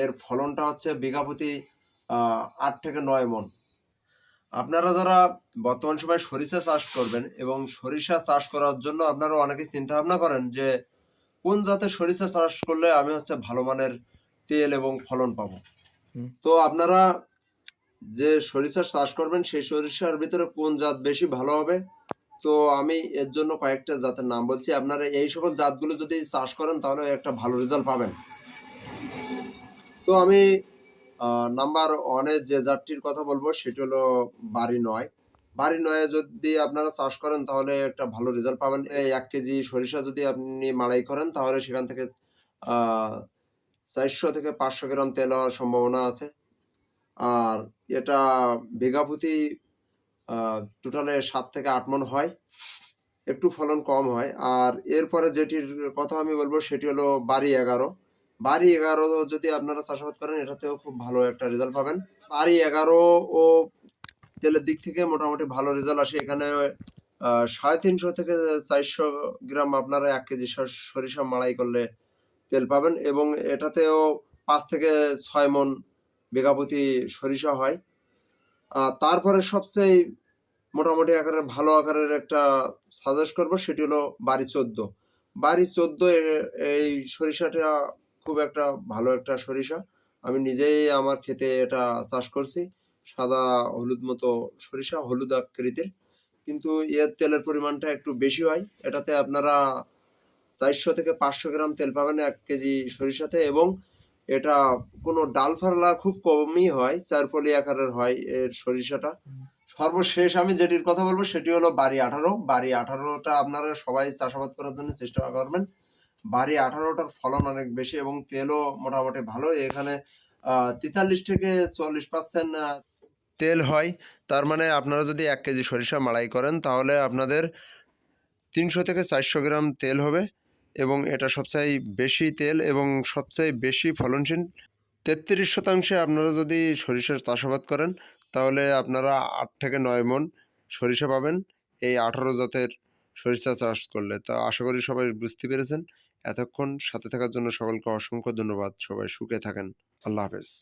এর ফলনটা হচ্ছে বিঘা প্রতি আট থেকে নয় মন। আপনারা যারা বর্তমান সময়ে সরিষা চাষ করবেন এবং সরিষা চাষ করার জন্য আপনারা অনেকে চিন্তা ভাবনা করেন যে কোন জাতের সরিষা চাষ করলে আমি হচ্ছে ভালো মানের তেল এবং ফলন পাবো? তো আপনারা যে সরিষা চাষ করবেন সেই সরিষার ভিতরে কোন জাত বেশি ভালো হবে? তো আমি এর জন্য কয়েকটা জাতের নাম বলছি। আপনারা এই সকল জাতগুলো যদি চাষ করেন তাহলে একটা ভালো রেজাল্ট পাবেন। তো আমি নাম্বার ওয়ানে যে জাতটির কথা বলব, সেটি হলো বাড়ি নয়। বাড়ি নয়ে যদি আপনারা চাষ করেন, তাহলে একটা ভালো রেজাল্ট পাবেন। এক কেজি সরিষা যদি আপনি মাড়াই করেন, তাহলে সেখান থেকে চারশো থেকে পাঁচশো গ্রাম তেল হওয়ার সম্ভাবনা আছে। আর এটা বিঘা প্রতি টোটালে সাত থেকে আট মন হয়। একটু ফলন কম হয়। আর এরপরে যেটির কথা আমি বলব, সেটি হলো বাড়ি এগারো। বাড়ি এগারো যদি আপনারা চাষাবাদ করেন, এটাতেও খুব ভালো একটা রেজাল্ট পাবেন। বাড়ি এগারো ও তেলের দিক থেকে মোটামুটি ভালো রেজাল্ট আসে। এখানে সাড়ে তিনশো থেকে চারশো গ্রাম আপনারা এক কেজি সর- সরিষা মাড়াই করলে তেল পাবেন এবং এটাতেও পাঁচ থেকে ছয় মন বিঘা প্রতি সরিষা হয়। তারপরে সবচেয়ে মোটামুটি আকারের ভালো আকারের একটা সাজেস্ট করব, সেটি হলো বাড়ি চোদ্দ। বাড়ি চোদ্দ এই সরিষাটা খুব একটা ভালো একটা সরিষা। আমি নিজেই আমার ক্ষেতে এটা চাষ করছি, সাদা হলুদ মতো সরিষা, হলুদ আকৃতির। কিন্তু এর তেলের পরিমাণটা একটু বেশি হয়। এটাতে আপনারা চারশো থেকে পাঁচশো গ্রাম তেল পাবেন এক কেজি সরিষাতে এবং এটা কোনো ডাল ফালা খুব কমই হয় চারপলি আকারের হয় এর সরিষাটা। সর্বশেষ আমি যেটির কথা বলব সেটি হলো বাড়ি আঠারো। বাড়ি আঠারোটা আপনারা সবাই চাষাবাদ করার জন্য চেষ্টা করবেন। বাড়ি আঠারোটার ফলন অনেক বেশি এবং তেলও মোটামুটি ভালো। এখানে তেতাল্লিশ থেকে চল্লিশ পার্সেন্ট তেল হয়। তার মানে আপনারা যদি এক কেজি সরিষা মাড়াই করেন, তাহলে আপনাদের তিনশো থেকে চারশো গ্রাম তেল হবে এবং এটা সবচেয়ে বেশি তেল এবং সবচেয়ে বেশি ফলনশীল। তেত্রিশ শতাংশে আপনারা যদি সরিষার চাষাবাদ করেন, তাহলে আপনারা আট থেকে নয় মন সরিষা পাবেন। এই আঠারো জাতের সরিষা চাষ করলে। তা আশা করি সবাই বুঝতে পেরেছেন। এতক্ষণ সাথে থাকার জন্য সকলকে অসংখ্য ধন্যবাদ। সবাই সুখে থাকেন। আল্লাহ হাফেজ।